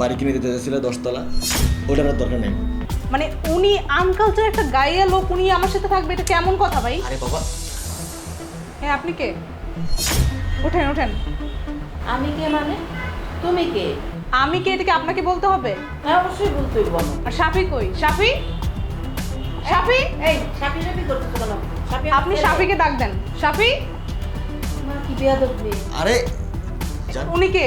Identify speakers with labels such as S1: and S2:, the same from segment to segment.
S1: বাড়ি কিনে দিতে চাইছিলে দশতলা ওটার আর দরকার নেই।
S2: মানে উনি আনকালচার একটা গাইয়া লোক উনি আমার সাথে থাকবে এটা কেমন কথা ভাই?
S1: আরে বাবা।
S2: হ্যাঁ আপনি কে? ওঠেন ওঠেন।
S3: আমি কে মানে? তুমি কে?
S2: আমি কে এটাকে আপনাকে বলতে হবে?
S3: হ্যাঁ অবশ্যই বলতেই বলো
S2: আর সাফি কই? সাফি? সাফি?
S3: এই সাপি সাপি করতেছো কেন? সাপি
S2: আপনি সাফিকে ডাক দেন। সাফি?
S3: তোমার কি বেয়াদব
S1: আরে
S2: উনি কে?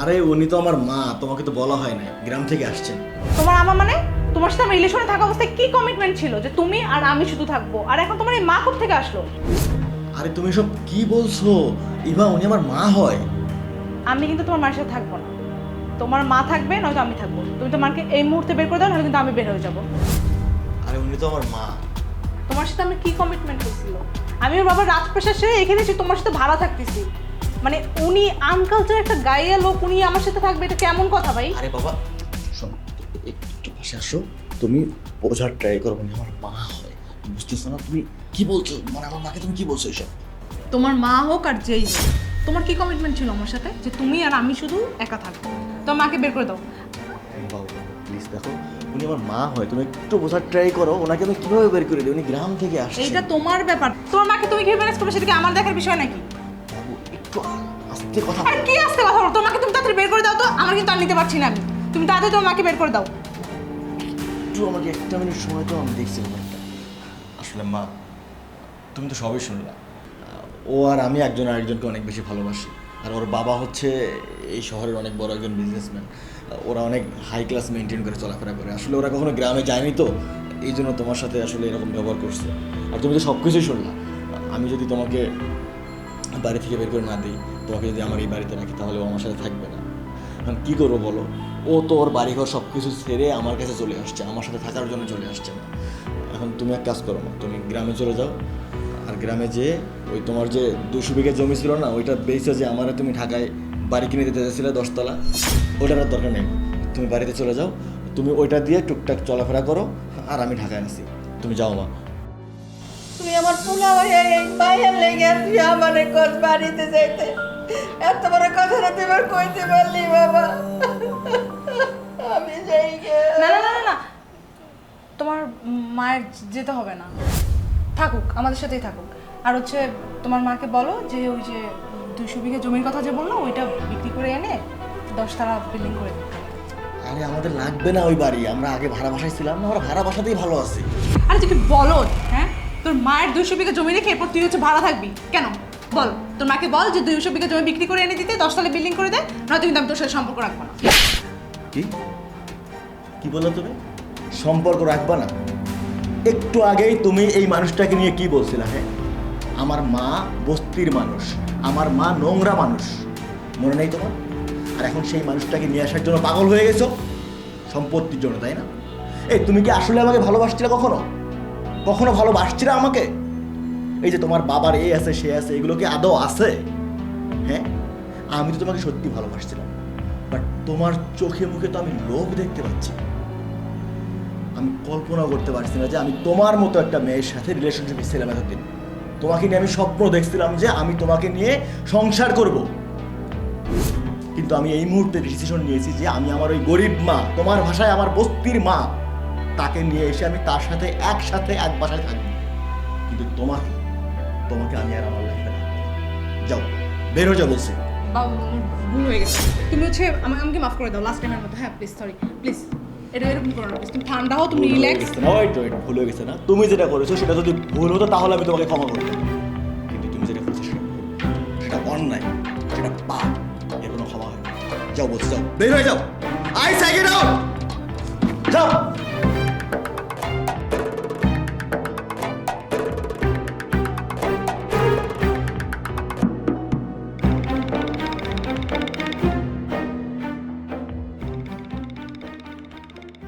S1: আরে উনি তো আমার মা তোমাকে তো বলা হয় না গ্রাম থেকে আসছেন।
S2: তোমার আমার মানে? তোমার সাথে আমার রিলেশনে থাকা অবস্থায় কি কমিটমেন্ট ছিল যে তুমি আর আমি শুধু থাকব? আর এখন তোমার এই মা কোথা থেকে আসলো?
S1: আরে তুমি সব কি বলছো? ইভা উনি আমার মা হয়।
S2: আমি কিন্তু তোমার মায়ের সাথে থাকব না। তোমার মা থাকবে নয়তো আমি থাকব। তুমি তো মাকে এই মুহূর্তে বের করে দাও নাহলে কিন্তু আমি বের হয়ে যাব।
S1: আরে উনি তো আমার মা।
S2: তোমার সাথে আমি কি কমিটমেন্ট হয়েছিল আমি ওর বাবার রাজপ্রাসাদ এখানে এসে তোমার সাথে ভাড়া থাকতেছি। মানে উনি আনকালচার একটা গাইয়া লোক উনি আমার সাথে থাকবে এটা কেমন কথা ভাই?
S1: আরে বাবা শোন একটু পাশে আসো। তুমি বোঝার ট্রাই করো উনি আমার মা হয়। বুঝতেছো না তুমি কি বলছো? মানে আমার মাকে তুমি কি বলছো এসব?
S2: তোমার মা হোক আর যেই হোক তোমার কি কমিটমেন্ট ছিল আমার সাথে? যে তুমি আর আমি শুধু একা থাকব। তো মাকে বের করে দাও।
S1: প্লিজ দেখো উনি আমার মা হয় তুমি একটু বোঝার ট্রাই করো ওনাকে আমি কীভাবে বের করে দিই? উনি গ্রাম থেকে আসছে
S2: এইটা তোমার ব্যাপার। তোমার মাকে তুমি কীভাবে ম্যানেজ করবে সেটা কি আমার দেখার বিষয় নাকি?
S1: একটু আস্তে কথা
S2: আর কি আসতে কথা বলো? তোমাকে তুমি তাড়াতাড়ি বের করে দাও তো। আমার কিন্তু আর নিতে পারছি না আমি। তুমি তাড়াতাড়ি তোমার মাকে বের করে দাও।
S1: একটু আমাকে একটা মিনিট সময় তো আমি দেখছি ব্যাপারটা। আসলে মা তুমি তো সবই শুনলা। ও আর আমি একজন আরেকজনকে অনেক বেশি ভালোবাসি। আর ওর বাবা হচ্ছে এই শহরের অনেক বড় একজন বিজনেসম্যান ওরা অনেক হাই ক্লাস মেনটেন করে চলাফেরা করে। আসলে ওরা কখনো গ্রামে যায়নি তো। এই জন্য তোমার সাথে আসলে এরকম ব্যবহার করছে। আর তুমি তো সব কিছুই শুনলা। আমি যদি তোমাকে বাড়ি থেকে বের করে না দিই, তোমাকে যদি আমার এই বাড়িতে রাখি, তাহলে ও আমার সাথে থাকবে না। এখন কী করব বলো? ও তো ওর বাড়িঘর সব কিছু ছেড়ে আমার কাছে চলে আসছে, আমার সাথে থাকার জন্য চলে আসছে না। এখন তুমি এক কাজ করো না, তুমি গ্রামে চলে যাও, আর গ্রামে যেয়ে ওই তোমার যে দুশো বিঘা জমি ছিল না, ওইটা বেসে যে আমার তুমি ঢাকায় বাড়ি কিনে দিতে চাইছিলে দশতলা ওইটার আর দরকার নেই। তুমি বাড়িতে চলে যাও, তুমি ওইটা দিয়ে টুকটাক চলাফেরা করো, আর আমি ঢাকায় আসি। তুমি যাও মা।
S3: তুই আমার পোলা হয়ে এই পায়ের লেগে তুই আমার কত বাড়িতে যাইতে। এত বড় কথাটা তুই এবার কইতে পারলি বাবা। আমি যাই
S2: না না না না, না। তোমার মায়ের যেতে হবে না। থাকুক আমাদের সাথেই থাকুক। আর হচ্ছে তোমার মাকে বলো যে ওই যে দুশো বিঘা জমির কথা যে বলল ওইটা বিক্রি করে এনে দশতলা বিল্ডিং করে দিতে
S1: আরে আমাদের লাগবে না ওই বাড়ি। আমরা আগে ভাড়া বাসায় ছিলাম না আমরা ভাড়া বাসাতেই ভালো আছি।
S2: আরে তুই বলো হ্যাঁ? তোর মায়ের দুশো বিঘা জমি রেখে এরপর তুই হচ্ছে ভাড়া থাকবি। কেন? বল। তোর মাকে বল যে দুইশো বিঘা জমি বিক্রি করে এনে দিতে, দশ দশতলা বিল্ডিং করে দে, নয়তো কিন্তু আমি তোর সাথে সম্পর্ক রাখব না।
S1: কি? কি বলল তুমি? সম্পর্ক রাখবা না? একটু আগেই তুমি এই মানুষটাকে নিয়ে কি বলছিলে হ্যাঁ? আমার মা বস্তির মানুষ, আমার মা নোংরা মানুষ। মনে নেই তোমার? আর এখন সেই মানুষটাকে নিয়ে আসার জন্য পাগল হয়ে গেছো? সম্পত্তির জন্য, তাই না? এই, তুমি কি আসলে আমাকে ভালোবাসছিলে কখনো? কখনো ভালোবাসছিলে আমাকে? এই যে তোমার বাবার এ আছে, সে আছে, এগুলো কি আদৌ আছে? হ্যাঁ? আমি তো তোমাকে সত্যি ভালোবাসছিলাম বাট তোমার চোখে মুখে তো আমি লোভ দেখতে পাচ্ছি। আমি কল্পনা করতে পারছি না যে আমি তোমার মতো একটা মেয়ের সাথে রিলেশনশিপে ছিলাম এতদিন। তোমাকে নিয়ে আমি স্বপ্ন দেখছিলাম যে আমি তোমাকে নিয়ে সংসার করব। কিন্তু আমি এই মুহূর্তে ডিসিশন নিয়েছি যে আমি আমার ওই গরিব মা, তোমার ভাষায় আমার বস্তির মা। তাকে নিয়ে এসে আমি তার সাথে একসাথে এক বাসায় থাকব। কিন্তু তোমাকে তোমাকে আমি আর আমার লাইফে রাখব যাও বের হয়ে যাও বলছি।
S2: বাবু ভুল হয়ে গেছে। তুমি হচ্ছে আমাকে আমাকে মাফ করে দাও লাস্ট টাইমের মতো। হ্যাঁ প্লিজ সরি প্লিজ এটা এরকম করো না তুমি ঠান্ডা হও তুমি রিল্যাক্স
S1: গেছে তো, এটা ভুল হয়ে গেছে না? তুমি যেটা করেছ সেটা যদি ভুল হতো তাহলে আমি তোমাকে ক্ষমা করতাম। কিন্তু তুমি যেটা করেছ সেটা। সেটা অন্যায় সেটা পাপ এর কোনো ক্ষমা হয় যাও বলছি যাও। বের হয়ে যাও। আই সাইকে যাও যাও!